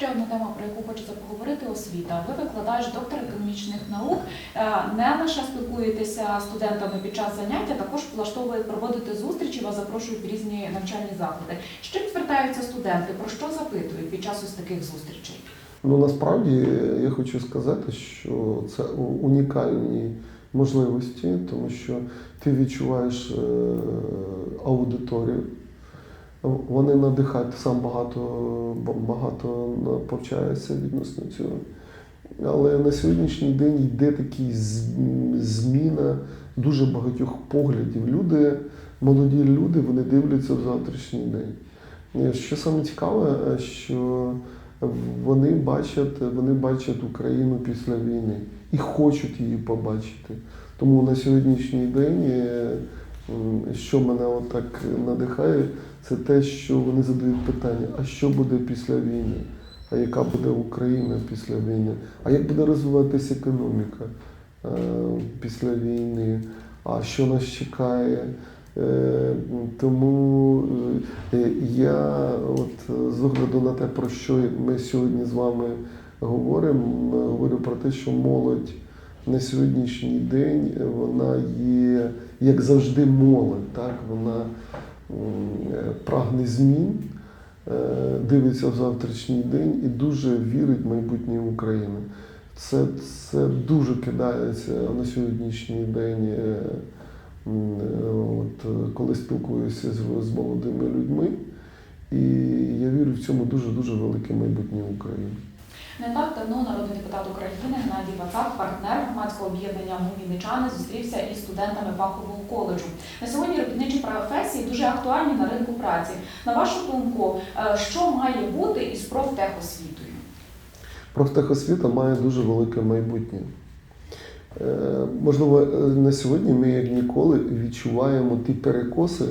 Ще одна тема, про яку хочеться поговорити освіта. Ви викладач доктор економічних наук. Е, Не лише спілкуєтеся студентами під час заняття, також влаштовуєте проводите зустрічі, вас запрошують в різні навчальні заклади. З чим звертаються студенти? Про що запитують під час ось таких зустрічей? Ну насправді я хочу сказати, що це унікальні можливості, тому що ти відчуваєш е, аудиторію. Вони надихають, сам багато, багато повчаєшся відносно цього. Але на сьогоднішній день йде такий з- зміна дуже багатьох поглядів. Люди, молоді люди, вони дивляться в завтрашній день. Що саме цікаве, що вони бачать, вони бачать Україну після війни і хочуть її побачити. Тому на сьогоднішній день, е, що мене отак надихає, це те, що вони задають питання: а що буде після війни? А яка буде Україна після війни? А як буде розвиватися економіка е, після війни? А що нас чекає? Е, Тому е, я, от з огляду на те, про що ми сьогодні з вами говоримо, говорю про те, що молодь на сьогоднішній день вона є, як завжди, молодь. Так? Вона прагне змін, е, дивиться в завтрашній день і дуже вірить в майбутнє України. Це, це дуже кидається на сьогоднішній день. е, От, коли спілкуюся з, з молодими людьми, і я вірю в цьому дуже-дуже велике майбутнє України. Не так давно народний депутат України Геннадій Вацак, партнер громадського об'єднання «Мовінничани», зустрівся із студентами фахового коледжу. На сьогодні робітничі професії дуже актуальні на ринку праці. На вашу думку, е, що має бути із профтехосвітою? Профтехосвіта має дуже велике майбутнє. Е, Можливо, е, на сьогодні ми як ніколи відчуваємо ті перекоси,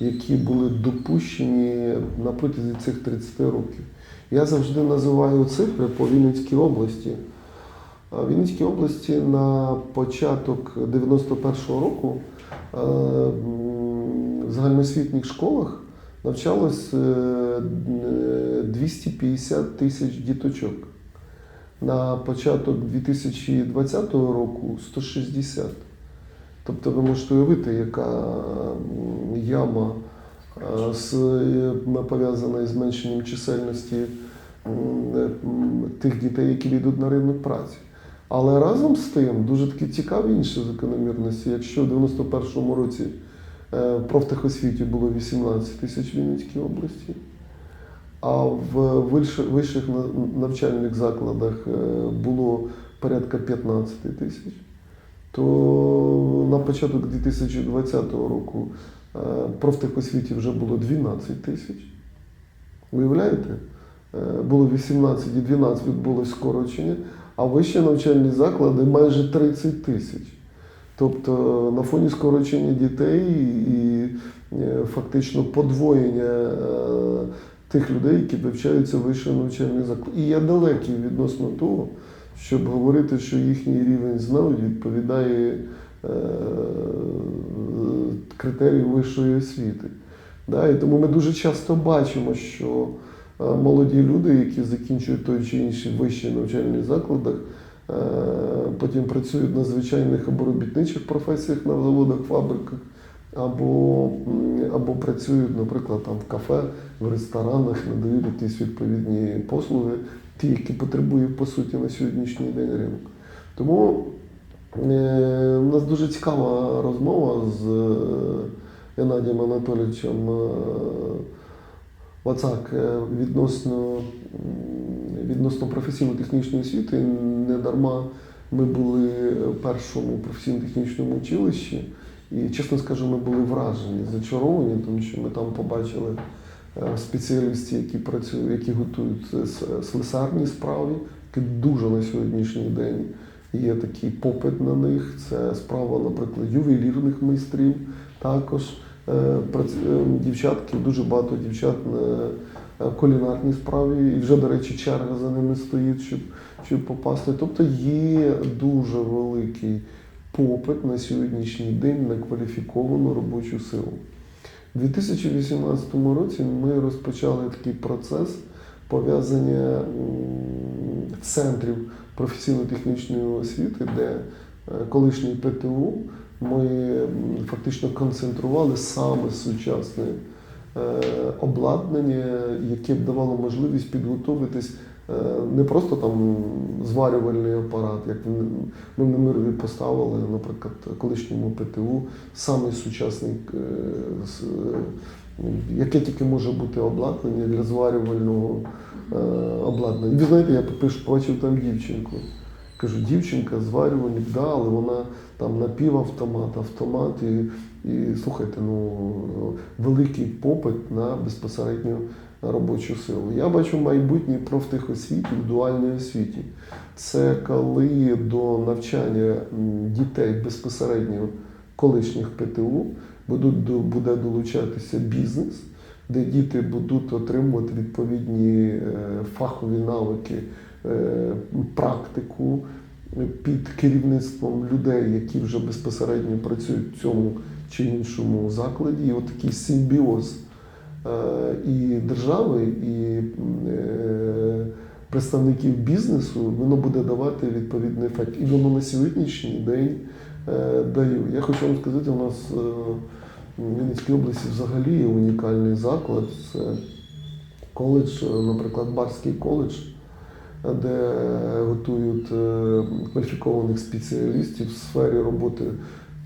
які були допущені на протязі цих 30 років. Я завжди називаю цифри по Вінницькій області. В Вінницькій області на початок 91-го року е, в загальноосвітніх школах навчалось е, 250 тисяч діточок. На початок 2020 року 160. Тобто ви можете уявити, яка яма е, е, пов'язана із зменшенням чисельності е, тих дітей, які йдуть на ринок праці. Але разом з тим дуже такі цікаві інші закономірності. Якщо в 91-му році е, в профтехосвіті було 18 тисяч в Вінницькій області, а в вищих навчальних закладах е, було порядка 15 тисяч, то на початок 2020 року е, профтехосвіті вже було 12 тисяч. Уявляєте? Е, Було 18 і 12 відбулось скорочення, а вищі навчальні заклади майже 30 тисяч. Тобто на фоні скорочення дітей і е, фактично подвоєння е, тих людей, які навчаються в вищих навчальних закладах. І я далекий відносно того, щоб говорити, що їхній рівень знань відповідає е, критерію вищої освіти. І тому ми дуже часто бачимо, що е, молоді люди, які закінчують той чи інший вищий навчальний закладах, е, потім працюють на звичайних або робітничих професіях на заводах, фабриках, або, або працюють, наприклад, там в кафе, в ресторанах, надають якісь відповідні послуги, ті, які потребує по суті на сьогоднішній день ринок. Тому е, у нас дуже цікава розмова з е, Геннадієм Анатолійовичем е, Вацак е, відносно, відносно професійно-технічної освіти. Не дарма ми були в першому професійно-технічному училищі. І, чесно скажу, ми були вражені, зачаровані, тому що ми там побачили е, спеціалістів, які працюють, які готують с- слесарні справи, які дуже на сьогоднішній день є такий попит на них. Це справа, наприклад, ювелірних майстрів також. Е, е, Дівчатки, дуже багато дівчат на е, кулінарній справі, і вже, до речі, черга за ними стоїть, щоб, щоб попасти. Тобто є дуже великий попит на сьогоднішній день на кваліфіковану робочу силу. У 2018 році ми розпочали такий процес пов'язання центрів професійно-технічної освіти, де колишній ПТУ ми фактично концентрували саме сучасне е, обладнання, яке б давало можливість підготуватись е, не просто там зварювальний апарат, як ми- в Немирові поставили, наприклад, колишньому ПТУ, самий сучасний, е, яке тільки може бути обладнання для зварювального е, обладнання. І ви знаєте, я побачив там дівчинку. Кажу, дівчинка, зварювальник, да, але вона там напівавтомат, автомат і, і слухайте, ну великий попит на безпосередню робочу силу. Я бачу майбутнє профтехосвіті в дуальній освіті. Це коли до навчання дітей безпосередньо колишніх ПТУ буде долучатися бізнес, де діти будуть отримувати відповідні е, фахові навики, практику під керівництвом людей, які вже безпосередньо працюють в цьому чи іншому закладі. І от такий симбіоз е, і держави, і е, представників бізнесу, воно буде давати відповідний ефект. І воно на сьогоднішній день е, дає. Я хочу вам сказати, у нас е, в Вінницькій області взагалі унікальний заклад. Це коледж, е, наприклад, Барський коледж, е, де готують е, кваліфікованих спеціалістів в сфері роботи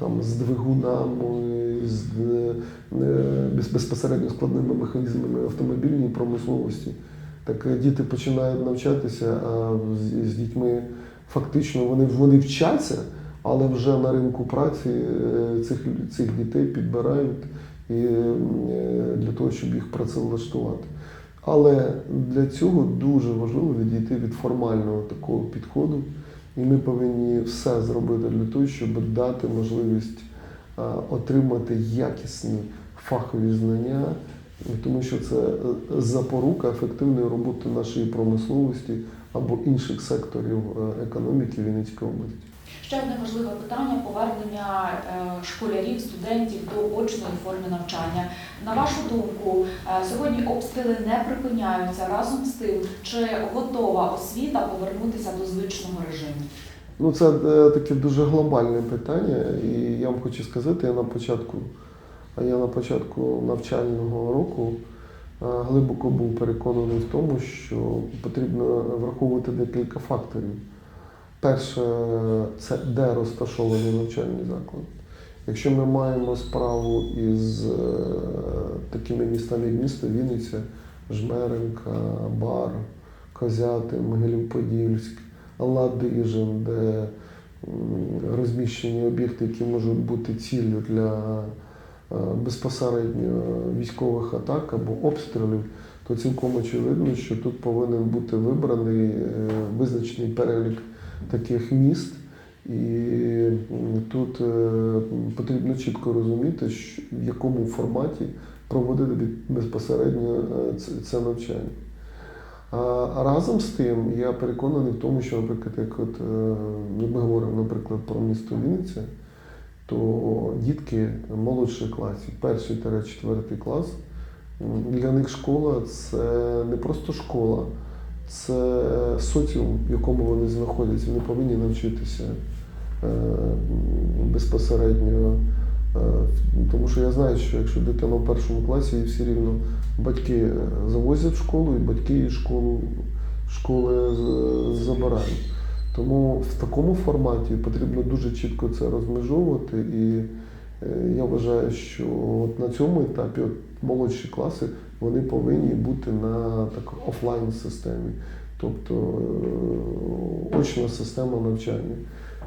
там, з двигунами, з е, безпосередньо складними механізмами автомобільної промисловості. Так е, діти починають навчатися, а з, з дітьми фактично вони, вони вчаться, але вже на ринку праці цих, цих дітей підбирають і, для того, щоб їх працевлаштувати. Але для цього дуже важливо відійти від формального такого підходу, і ми повинні все зробити для того, щоб дати можливість отримати якісні фахові знання, тому що це е, запорука ефективної роботи нашої промисловості або інших секторів е, економіки Вінницької області. Ще одне важливе питання повернення е, школярів, студентів до очної форми навчання. На вашу думку, е, сьогодні обстріли не припиняються разом з тим, чи готова освіта повернутися до звичного режиму? Ну, це е, таке дуже глобальне питання, і я вам хочу сказати, я на початку, я на початку навчального року глибоко був переконаний в тому, що потрібно враховувати декілька факторів. Перше, це де розташований навчальний заклад. Якщо ми маємо справу із е, такими містами, як місто Вінниця, Жмеренка, Бар, Козятин, Могилів-Подільськ, Ладижин, де розміщені об'єкти, які можуть бути ціллю для е, безпосередньо військових атак або обстрілів, то цілком очевидно, що тут повинен бути вибраний е, визначений перелік таких міст. І тут е, потрібно чітко розуміти, в якому форматі проводити безпосередньо е, це- навчання. А разом з тим, я переконаний в тому, що, наприклад, як от е, ми говоримо, наприклад, про місто Вінниця, то дітки молодших класів, перший та четвертий клас, для них школа це не просто школа, це соціум, в якому вони знаходяться. Вони повинні навчитися е, безпосередньо. Е, Тому що я знаю, що якщо дитина в першому класі, її всі рівно батьки е, завозять в школу, і батьки її школу, школи забирають. Тому в такому форматі потрібно дуже чітко це розмежовувати. І е, я вважаю, що от на цьому етапі от молодші класи вони повинні бути на так, офлайн системі, тобто е, очна система навчання.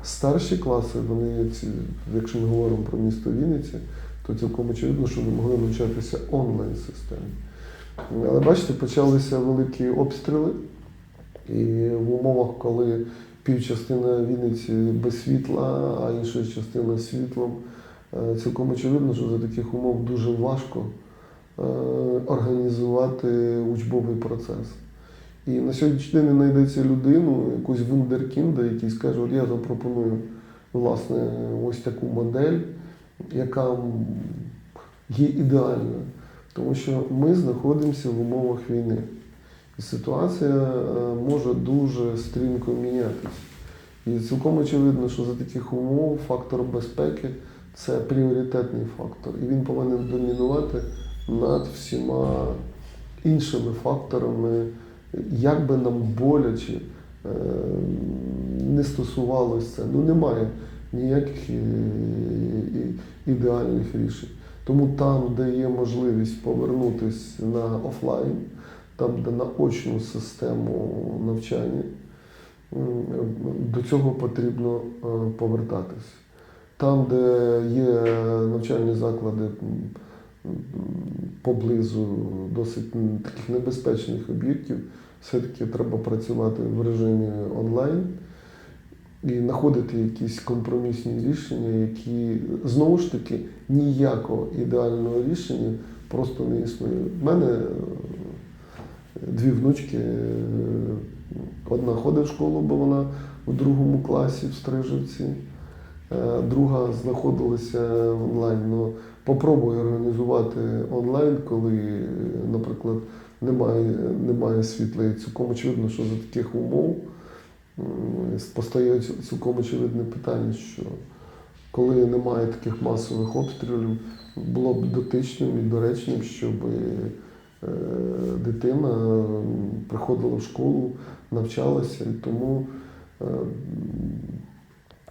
Старші класи, вони, якщо ми говоримо про місто Вінниця, то цілком очевидно, що вони могли навчатися онлайн системі. Але бачите, почалися великі обстріли, і в умовах, коли півчастина Вінниці без світла, а інша частина світлом, е, цілком очевидно, що за таких умов дуже важко організувати учбовий процес. І на сьогоднішній день не знайдеться людину, якусь вундеркінда, який скаже, я запропоную власне ось таку модель, яка є ідеальною. Тому що ми знаходимося в умовах війни. І ситуація е, може дуже стрімко мінятися. І цілком очевидно, що за таких умов фактор безпеки це пріоритетний фактор, і він повинен домінувати над всіма іншими факторами, як би нам боляче е, не стосувалося. Ну немає ніяких і- ідеальних рішень. Тому там, де є можливість повернутися на офлайн, там, де на очну систему навчання, до цього потрібно е, повертатись. Там, де є навчальні заклади поблизу досить таких небезпечних об'єктів, все-таки треба працювати в режимі онлайн і знаходити якісь компромісні рішення, які знову ж таки ніякого ідеального рішення просто не існує. У мене е, дві внучки. е, Одна ходить в школу, бо вона у другому класі в Стрижівці, друга знаходилася онлайн. Ну, попробуй організувати онлайн, коли, е, наприклад, немає, немає світла. І цілком очевидно, що за таких умов постає цілком очевидне питання, що коли немає таких масових обстрілів, було б дотичним і доречним, щоб е, дитина приходила в школу, навчалася, і тому е,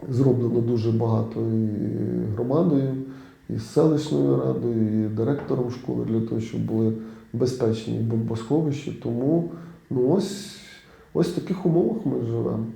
зроблено дуже багато і громадою, і селищною радою, і директором школи для того, щоб були безпечні бомбосховища. Тому ну ось, ось в таких умовах ми живемо.